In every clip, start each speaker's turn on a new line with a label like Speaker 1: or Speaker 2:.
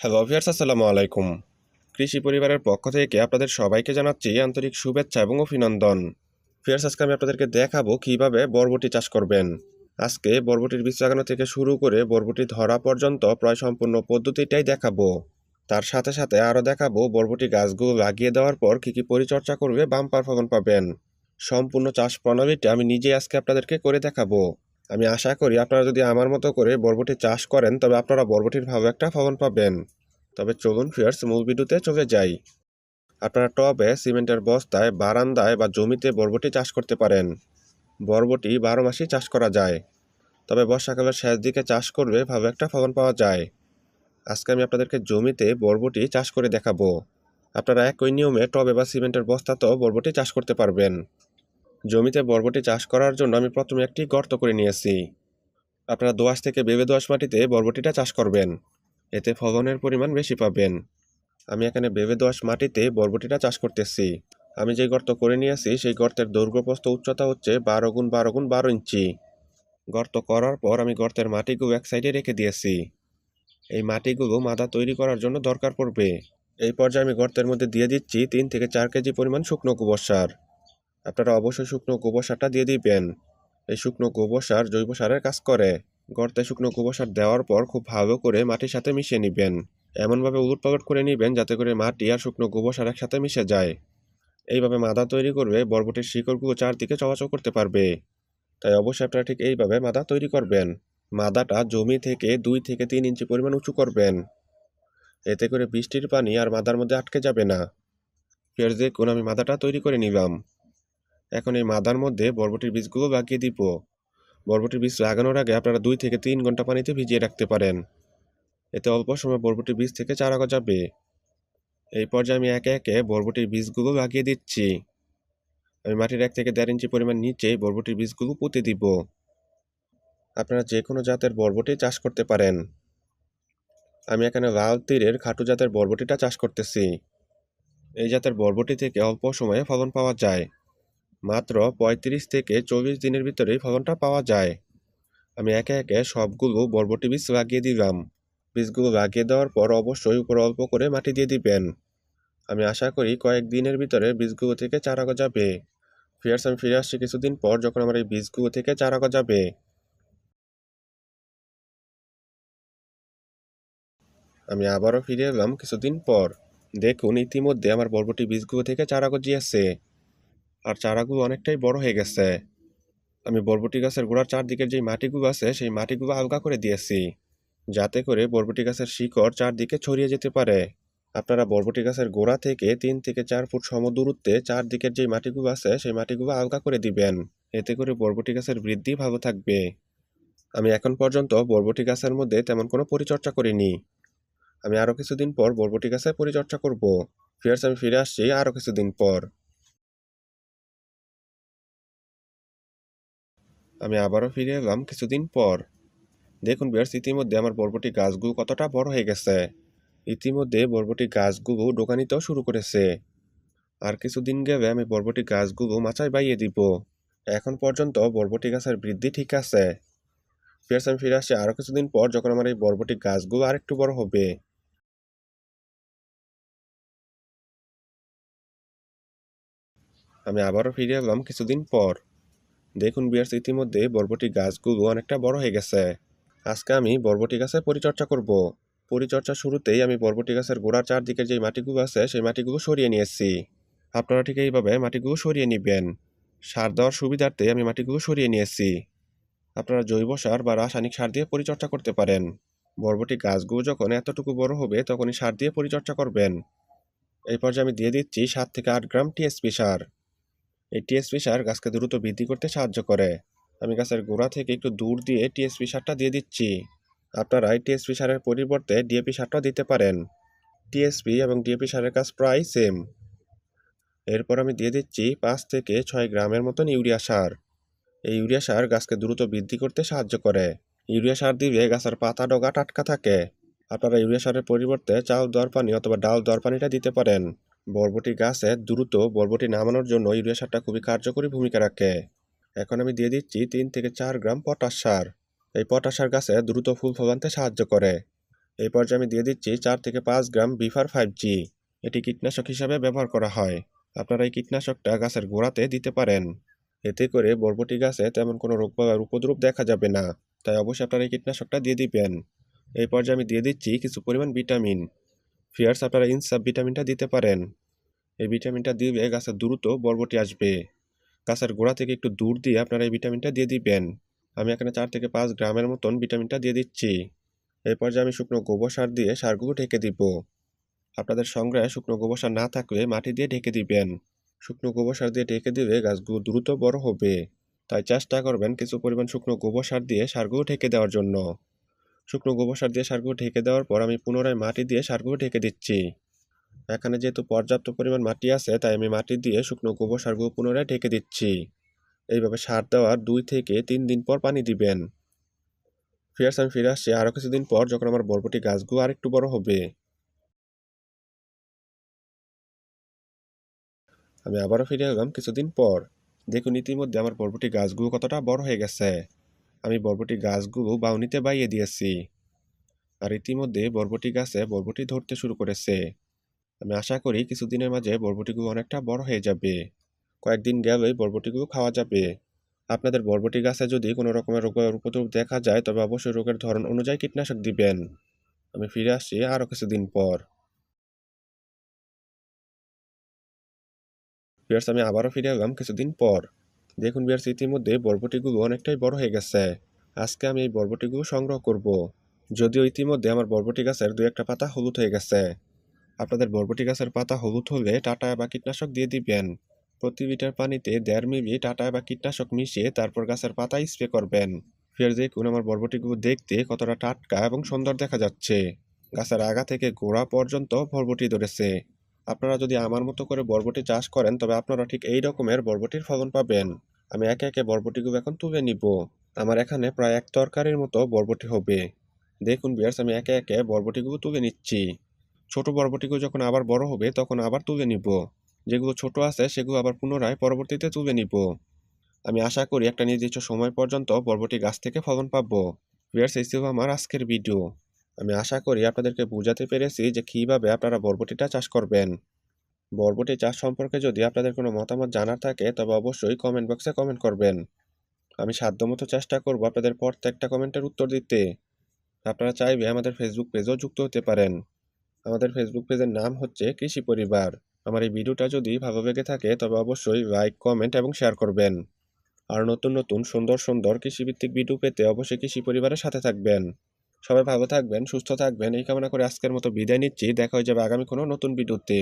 Speaker 1: Hello viewers আসসালামু আলাইকুম। কৃষি পরিবারের পক্ষ থেকে আপনাদের সবাইকে জানাচ্ছি আন্তরিক শুভেচ্ছা এবং অভিনন্দন। ভিয়ার্স আজকে আমি আপনাদেরকে দেখাবো কীভাবে বরবটি চাষ করবেন। আজকে বরবটির বীজ লাগানো থেকে শুরু করে বরবটি ধরা পর্যন্ত প্রায় সম্পূর্ণ পদ্ধতিটাই দেখাবো। তার সাথে সাথে আরও দেখাবো বরবটি গাছগুলো লাগিয়ে দেওয়ার পর কী কী পরিচর্যা করবে বাম্পার ফলন পাবেন। সম্পূর্ণ চাষ প্রণালীটা আমি নিজেই আজকে আপনাদেরকে করে দেখাবো। আমি আশা করি আপনারা যদি আমার মতো করে বরবটি চাষ করেন, তবে আপনারা বরবটির ভালো একটা ফলন পাবেন। তবে চলুন ফিয়ার্স, মূল ভিডিওতে চলে যাই। আপনারা টবে, সিমেন্টের বস্তায়, বারান্দায় বা জমিতে বরবটি চাষ করতে পারেন। বরবটি বারো মাসই চাষ করা যায়। তবে বর্ষাকালের শেষ দিকে চাষ করবে ভালো একটা ফলন পাওয়া যায়। আজকে আমি আপনাদেরকে জমিতে বরবটি চাষ করে দেখাবো। আপনারা একই নিয়মে টবে বা সিমেন্টের বস্তাতেও বরবটি চাষ করতে পারবেন। জমিতে বরবটি চাষ করার জন্য আমি প্রথমে একটি গর্ত করে নিয়েছি। আপনারা দোয়াশ থেকে বেবে দোয়াশ মাটিতে বরবটিটা চাষ করবেন। এতে ফলনের পরিমাণ বেশি পাবেন। আমি এখানে বেবে দোয়াশ মাটিতে বরবটিটা চাষ করতেছি। আমি যে গর্ত করে নিয়েছি, সেই গর্তের দৈর্ঘ্যপ্রস্থ উচ্চতা হচ্ছে বারো গুণ বারো গুণ বারো ইঞ্চি। গর্ত করার পর আমি গর্তের মাটিগুলো এক সাইডে রেখে দিয়েছি। এই মাটিগুলো মাদা তৈরি করার জন্য দরকার পড়বে। এই পর্যায়ে আমি গর্তের মধ্যে দিয়ে দিচ্ছি তিন থেকে চার কেজি পরিমাণ শুকনো গোবর সার। আপনারা অবশ্যই শুকনো গোবর সারটা দিয়ে দিবেন। এই শুকনো গোবর সার জৈব সারের কাজ করে। গর্তে শুকনো গোবর সার দেওয়ার পর খুব ভালো করে মাটির সাথে মিশিয়ে নেবেন। এমনভাবে উলট পালট করে নেবেন যাতে করে মাটি আর শুকনো গোবর সার একসাথে মিশে যায়। এইভাবে মাদা তৈরি করবে বরবটির শিকড়গুলো চারদিকে চলাচল করতে পারবে। তাই অবশ্যই আপনারা ঠিক এইভাবে মাদা তৈরি করবেন। মাদাটা জমি থেকে দুই থেকে তিন ইঞ্চি পরিমাণ উঁচু করবেন। এতে করে বৃষ্টির পানি আর মাদার মধ্যে আটকে যাবে না। ফের দেখুন আমি মাদাটা তৈরি করে নিলাম। এখন এই মাদার মধ্যে বরবটির বীজগুলো লাগিয়ে দিব। বরবটির বীজ লাগানোর আগে আপনারা দুই থেকে তিন ঘণ্টা পানিতে ভিজিয়ে রাখতে পারেন। এতে অল্প সময় বরবটির বীজ থেকে চারা গজাবে। এই পর্যায়ে আমি একে একে বরবটির বীজগুলো লাগিয়ে দিচ্ছি। আমি মাটির এক থেকে দেড় ইঞ্চি পরিমাণ নিচে বরবটির বীজগুলো পুঁতে দিব। আপনারা যে কোনো জাতের বরবটি চাষ করতে পারেন। আমি এখানে লাল তীরের খাটু জাতের বরবটিটা চাষ করতেছি। এই জাতের বরবটি থেকে অল্প সময়ে ফলন পাওয়া যায়। মাত্র পঁয়ত্রিশ থেকে চল্লিশ দিনের ভিতরেই ফলনটা পাওয়া যায়। আমি একে একে সবগুলো বরবটি বীজ লাগিয়ে দিলাম। বীজগুলো লাগিয়ে দেওয়ার পর অবশ্যই উপরে অল্প করে মাটি দিয়ে দিবেন। আমি আশা করি কয়েক দিনের ভিতরে বীজগুলো থেকে চারা গজাবে। ফিয়ার্স, আমি ফিরে আসছি কিছুদিন পর যখন আমার এই বীজগুলো থেকে চারা গজাবে। আমি আবারও ফিরে এলাম কিছুদিন পর। দেখুন, ইতিমধ্যে আমার বরবটি বীজগুলো থেকে চারা গজিয়েছে। আর চারাগুলো অনেকটাই বড় হয়ে গেছে। আমি বরবটি গাছের গোড়ার চারদিকের যে মাটিগুলো আছে, সেই মাটিগুলো আলগা করে দিয়েছি, যাতে করে বরবটি গাছের শিকড় চারদিকে ছড়িয়ে যেতে পারে। আপনারা বরবটি গাছের গোড়া থেকে তিন থেকে চার ফুট সম দূরত্বে চারদিকের যে মাটিগুলো আছে, সেই মাটিগুলো আলগা করে দিবেন। এতে করে বরবটি গাছের বৃদ্ধি ভালো থাকবে। আমি এখন পর্যন্ত বরবটি গাছের মধ্যে তেমন কোনো পরিচর্যা করিনি। আমি আরও কিছুদিন পর বরবটি গাছের পরিচর্যা করব। ফিয়ার্স, আমি ফিরে আসছি আরও কিছুদিন পর। আমি আবারও ফিরে এলাম কিছুদিন পর। দেখুন বিয়ার্স ইতিমধ্যে আমার বরবটি গাছগুলো কতটা বড় হয়ে গেছে। ইতিমধ্যে বরবটি গাছগুলো দোকানিতেও শুরু করেছে। আর কিছুদিন গেলে আমি বরবটি গাছগুলো মাচায় বাইয়ে দিব। এখন পর্যন্ত বরবটি গাছের বৃদ্ধি ঠিক আছে। ফিয়ার্স আমি ফিরে আসছি আরও কিছুদিন পর যখন আমার এই বরবটি গাছগুলো আরেকটু বড় হবে। আমি আবারও ফিরে এলাম কিছুদিন পর। দেখুন বিয়ার্স, ইতিমধ্যে বরবটি গাছগুলো অনেকটা বড় হয়ে গেছে। আজকে আমি বরবটি গাছের পরিচর্যা করব। পরিচর্যা শুরুতেই আমি বরবটি গাছের গোড়ার চারদিকে যে মাটিগুলো আছে, সেই মাটিগুলো সরিয়ে নিয়েছি। আপনারা ঠিক এইভাবে মাটিগুলো সরিয়ে নেবেন। সার দেওয়ার সুবিধার্থে আমি মাটিগুলো সরিয়ে নিয়েছি। আপনারা জৈব সার বা রাসায়নিক সার দিয়ে পরিচর্যা করতে পারেন। বরবটি গাছগুলো যখন এতটুকু বড় হবে, তখনই সার দিয়ে পরিচর্যা করবেন। এই পর্যায়ে আমি দিয়ে দিচ্ছি সাত থেকে আট গ্রাম টিএসপি সার। এই টিএসপি সার গাছকে দ্রুত বৃদ্ধি করতে সাহায্য করে। আমি গাছের গোড়া থেকে একটু দূর দিয়ে টিএসপি সারটা দিয়ে দিচ্ছি। আপনারা এই টিএসপি সারের পরিবর্তে ডিএপি সারটাও দিতে পারেন। টিএসপি এবং ডিএপি সারের কাজ প্রায় সেম। এরপর আমি দিয়ে দিচ্ছি পাঁচ থেকে ছয় গ্রামের মতন ইউরিয়া সার। এই ইউরিয়া সার গাছকে দ্রুত বৃদ্ধি করতে সাহায্য করে। ইউরিয়া সার দিলে গাছের পাতা ডগা টাটকা থাকে। আপনারা ইউরিয়া সারের পরিবর্তে চাল দর পানি অথবা ডাল দর পানিটা দিতে পারেন। বরবটি গাছে দ্রুত বরবটি নামানোর জন্য ইউরিয়া সারটা খুবই কার্যকরী ভূমিকা রাখে। এখন আমি দিয়ে দিচ্ছি তিন থেকে চার গ্রাম পটাশ সার। এই পটাশ সার গাছে দ্রুত ফুল ফলানতে সাহায্য করে। এই পর্যায়ে আমি দিয়ে দিচ্ছি চার থেকে পাঁচ গ্রাম বিফার ফাইভ জি। এটি কীটনাশক হিসাবে ব্যবহার করা হয়। আপনারা এই কীটনাশকটা গাছের গোড়াতে দিতে পারেন। এতে করে বরবটি গাছে তেমন কোনো রোগ বা উপদ্রব দেখা যাবে না। তাই অবশ্যই আপনারা এই কীটনাশকটা দিয়ে দিবেন। এই পর্যায়ে আমি দিয়ে দিচ্ছি কিছু পরিমাণ ভিটামিন। ফিয়ার্স, আপনারা ইনসাফ ভিটামিনটা দিতে পারেন। এই ভিটামিনটা দিলে গাছের দ্রুত বরবটি আসবে। গাছের গোড়া থেকে একটু দূর দিয়ে আপনারা এই ভিটামিনটা দিয়ে দিবেন। আমি এখানে চার থেকে পাঁচ গ্রামের মতন ভিটামিনটা দিয়ে দিচ্ছি। এই পর্যায়ে আমি শুকনো গোবর সার দিয়ে সারগুলো ঢেকে দিব। আপনাদের সংগ্রহে শুকনো গোবর সার না থাকলে মাটি দিয়ে ঢেকে দিবেন। শুকনো গোবর সার দিয়ে ঢেকে দিলে গাছগুলো দ্রুত বড় হবে। তাই চেষ্টা করবেন কিছু পরিমাণ শুকনো গোবর সার দিয়ে সারগুলো ঢেকে দেওয়ার জন্য। শুকনো গোবর সার দিয়ে সারগুলো ঢেকে দেওয়ার পর আমি পুনরায় মাটি দিয়ে সারগুলো ঢেকে দিচ্ছি। এখানে যেহেতু পর্যাপ্ত পরিমাণ মাটি আছে, তাই আমি মাটি দিয়ে শুকনো গোবর সারগুলো পুনরায় ঢেকে দিচ্ছি। এইভাবে সার দেওয়ার দুই থেকে তিন দিন পর পানি দিবেন। ফিরে ফিয়ার্স, আমি ফিরে আসছি আরও কিছুদিন পর যখন আমার বরবটি গাছগুলো আরেকটু বড় হবে। আমি আবারও ফিরে এলাম কিছুদিন পর। দেখুন, ইতিমধ্যে আমার বরবটি গাছগুলো কতটা বড় হয়ে গেছে। আমি বরবটি গাছগুলো বাউনিতে বাইয়ে দিয়েছি। আর ইতিমধ্যে বরবটি গাছে বরবটি ধরতে শুরু করেছে। আমি আশা করি কিছুদিনের মাঝে বরবটিগুলো অনেকটা বড় হয়ে যাবে। কয়েকদিন গেলেই বরবটিগুলো খাওয়া যাবে। আপনাদের বরবটি গাছে যদি কোনো রকমের রোগের উপদ্রব দেখা যায়, তবে অবশ্যই রোগের ধরন অনুযায়ী কীটনাশক দিবেন। আমি ফিরে আসছি আরও কিছুদিন পর। বিয়ার্স আমি আবারও ফিরে এলাম কিছুদিন পর। দেখুন বিয়ার্স ইতিমধ্যে বরবটিগুলো অনেকটাই বড় হয়ে গেছে। আজকে আমি এই বরবটিগুলো সংগ্রহ করব। যদিও ইতিমধ্যে আমার বরবটি গাছের দু একটা পাতা হলুদ হয়ে গেছে। আপনাদের বরবটি গাছের পাতা হলুদ হলে টাটা বা কীটনাশক দিয়ে দিবেন। প্রতি লিটার পানিতে দেড় মিলি টাটা বা কীটনাশক মিশিয়ে তারপর গাছের পাতা স্প্রে করবেন। ফের দেখুন আমার বরবটিগুলো দেখতে কতটা টাটকা এবং সুন্দর দেখা যাচ্ছে। গাছের আগা থেকে গোড়া পর্যন্ত বরবটি ধরেছে। আপনারা যদি আমার মতো করে বরবটি চাষ করেন, তবে আপনারা ঠিক এই রকমের বরবটির ফলন পাবেন। আমি একে একে বরবটিগুলো এখন তুলে নিব। আমার এখানে প্রায় এক তরকারির মতো বরবটি হবে। দেখুন বিয়ার্স আমি একে একে বরবটিগুলো তুলে নিচ্ছি। ছোট বরবটিগুলো যখন আবার বড় হবে, তখন আবার তুলে নিব। যেগুলো ছোট আছে, সেগুলো আবার পুনরায় পরবর্তীতে তুলে নিব। আমি আশা করি একটা নির্দিষ্ট সময় পর্যন্ত বরবটি গাছ থেকে ফলন পাব। বিয়ার্স এই ছিল আমার আজকের ভিডিও আমি আশা করি আপনাদেরকে বোঝাতে পেরেছি যে কীভাবে আপনারা বরবটিটা চাষ করবেন। বরবটি চাষ সম্পর্কে যদি আপনাদের কোনো মতামত জানার থাকে, তবে অবশ্যই কমেন্ট বক্সে কমেন্ট করবেন। আমি সাধ্যমতো চেষ্টা করব আপনাদের প্রত্যেকটা কমেন্টের উত্তর দিতে। আপনারা চাইবে আমাদের ফেসবুক পেজও যুক্ত হতে পারেন। আমাদের ফেসবুক পেজের নাম হচ্ছে কৃষি পরিবার। আমার এই ভিডিওটা যদি ভালো লেগে থাকে, তবে অবশ্যই লাইক কমেন্ট এবং শেয়ার করবেন। আর নতুন নতুন সুন্দর সুন্দর কৃষিভিত্তিক ভিডিও পেতে অবশ্যই কৃষি পরিবারের সাথে থাকবেন। সবাই ভালো থাকবেন, সুস্থ থাকবেন। এই কামনা করে আজকের মতো বিদায় নিচ্ছি। দেখা হয়ে যাবে আগামী কোনো নতুন ভিডিওতে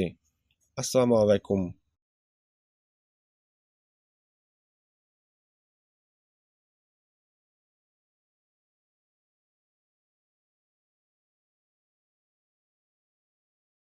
Speaker 1: আসসালামু আলাইকুম।